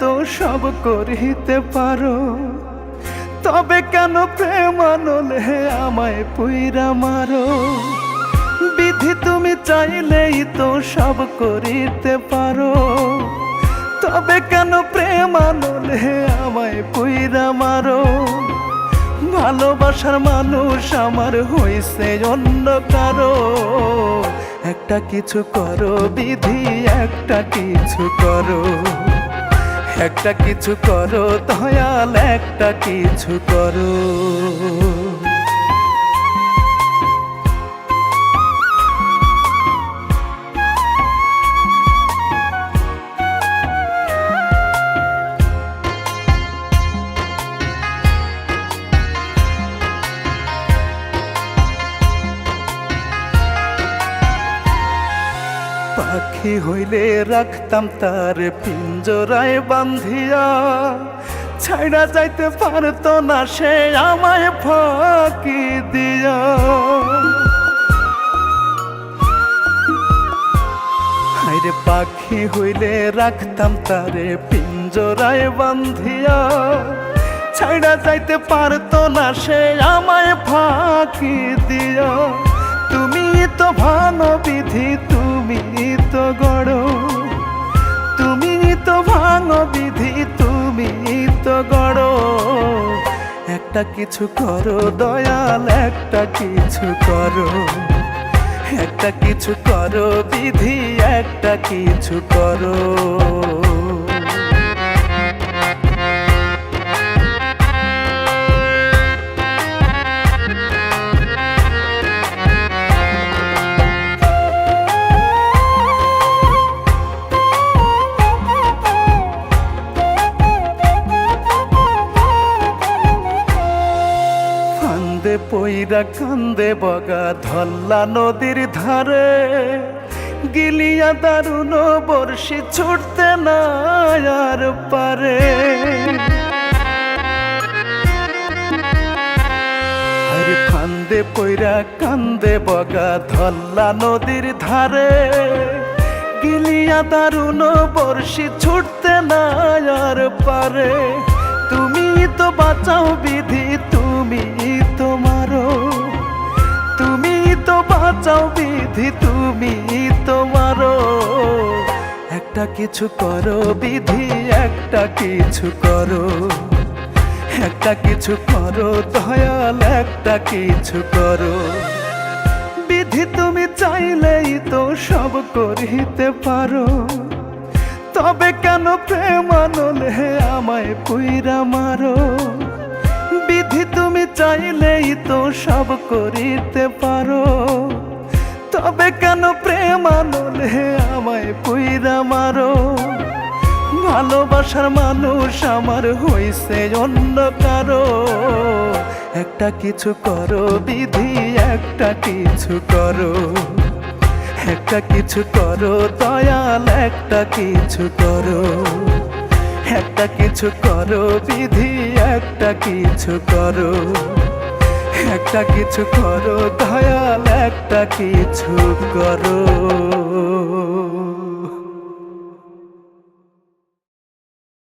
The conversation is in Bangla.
তো সব করিতে পারো। তবে কেন প্রেম আনলে আমায় পুইরা মারো? বিধি তুমি চাইলেই তো সব করিতে পারো। তবে কেন প্রেম আনলে আমায় পুইরা মারো? ভালোবাসার মানুষ আমার হইছে অন্য কারও। একটা কিছু করো, বিধি, একটা কিছু করো। একটা কিছু করো দয়াল একটা কিছু করো। পাখি হইলে রাখতাম তার পিঞ্জরায় বান্ধিয়া। ছাইড়া যাইতে পারতো না সে আমায় ফাঁকি দিয়া। হাইরে পাখি হইলে রাখতাম তারে পিঞ্জরায় বান্ধিয়া। ছাইড়া যাইতে পারতো না সে আমায় ফাঁকি দিয়া। তুমি তো ভানো বিধি তুমি একটা কিছু করো দয়াল একটা কিছু করো। একটা কিছু করো বিধি একটা কিছু করো। ফান্দে পইরা কান্দে, বগা ধল্লা নদীর ধারে। গিলিয়া দারুণ বর্ষি ছুটতে না আর পারে। ফান্দে, পইরা কান্দে, বগা ধল্লা নদীর ধারে। গিলিয়া দারুণ বর্ষি ছুটতে না আর পারে। তুমি তো বাঁচাও বিধি, তুমি বিধি তুমি তো মারো একটা কিছু করো বিধি, একটা কিছু করো। একটা কিছু করো দয়াল, একটা কিছু করো। বিধি তুমি চাইলেই তো সব করিতে পারো। তবে কেন প্রেম আনলে আমায় পুইরা মারো? বিধি তুমি চাইলেই তো সব করিতে পারো। তবে কেন প্রেম আনলে আমায় পুইরা মারো? ভালোবাসার মানুষ আমার হইছে অন্য কারও। একটা কিছু করো বিধি, একটা কিছু করো। একটা কিছু করো দয়াল, একটা কিছু করো। একটা কিছু করো বিধি, একটা কিছু করো। একটা কিছু করো দয়াল কিছু করো।